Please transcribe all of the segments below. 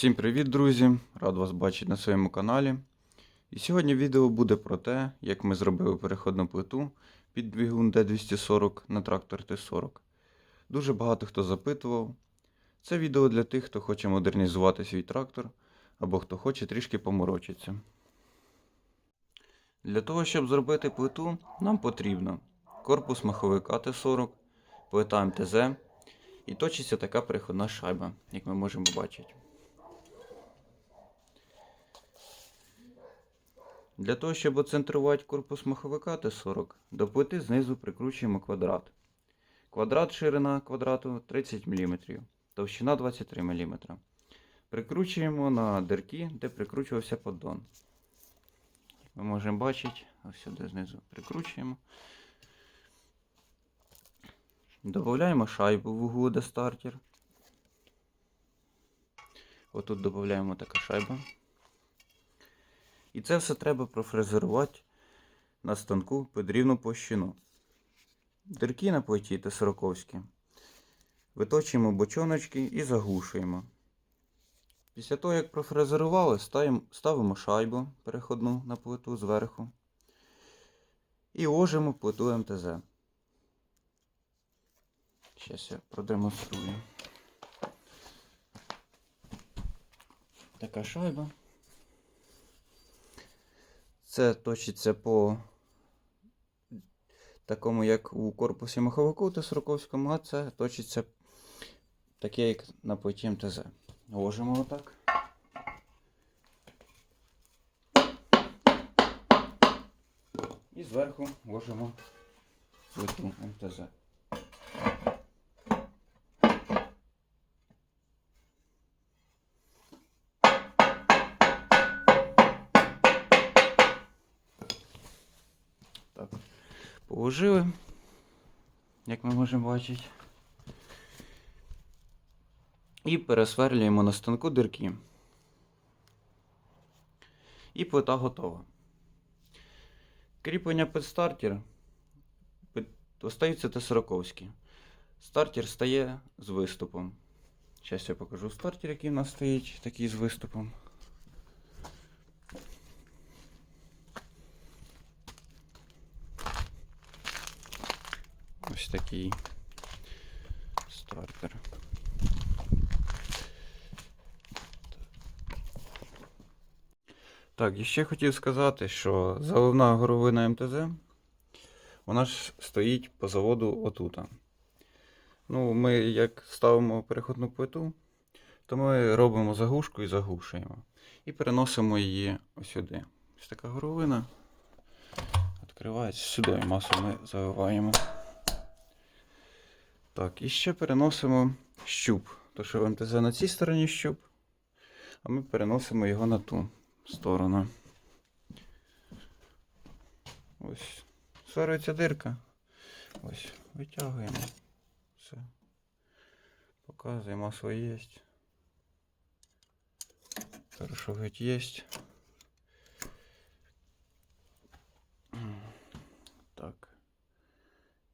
Всім привіт, друзі! Рад вас бачити на своєму каналі. І сьогодні відео буде про те, як ми зробили переходну плиту під двигун D240 на трактор Т40. Дуже багато хто запитував. Це відео для тих, хто хоче модернізувати свій трактор або хто хоче трішки поморочитися. Для того, щоб зробити плиту, нам потрібно корпус маховика Т40, плита МТЗ і точиться така переходна шайба, як ми можемо бачити. Для того, щоб оцентрувати корпус маховика Т40, до плити знизу прикручуємо квадрат. Квадрат ширина квадрату 30 мм, товщина 23 мм. Прикручуємо на дирки, де прикручувався поддон. Ми можемо бачити, ось сюди знизу прикручуємо. Додаємо шайбу в углу, де стартер. Отут додаємо така шайба. І це все треба профрезерувати на станку під рівну площину. Дирки на плиті та сороковські. Виточуємо бочоночки і заглушуємо. Після того, як профрезерували, ставимо, шайбу переходну на плиту зверху і ложимо плиту МТЗ. Зараз я продемонструю. Така шайба. Це точиться по такому, як у корпусі маховику та сороковському, а це точиться таке, як на плиті МТЗ. Ложимо отак. І зверху ложимо плиту МТЗ. Положили, як ми можемо бачити. І пересверлюємо на станку дирки. І плита готова. Кріплення під стартер остаються Т-40. Стартер стає з виступом. Зараз я покажу стартер, який у нас стоїть, такий з виступом. Ось такий стартер. Так, і ще хотів сказати, що заливна горовина МТЗ, вона ж стоїть по заводу отута. Ну, ми як ставимо переходну плиту, то ми робимо заглушку і заглушуємо. І переносимо її ось сюди. Ось така горовина. Відкривається сюди, масу ми заливаємо. Так, і ще переносимо щуп. То що МТЗ на цій стороні щуп, а ми переносимо його на ту сторону. Ось. Сварюється дирка. Ось, витягуємо. Все. Показуємо, масло є. Хорошо, геть є. Так.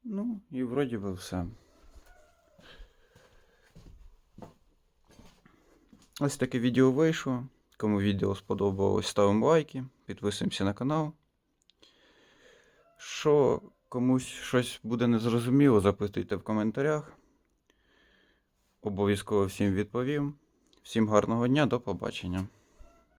Ну, і вроді би все. Ось таке відео вийшло. Кому відео сподобалось, ставимо лайки, підписуємося на канал. Що комусь щось буде незрозуміло, запитуйте в коментарях. Обов'язково всім відповім. Всім гарного дня, до побачення.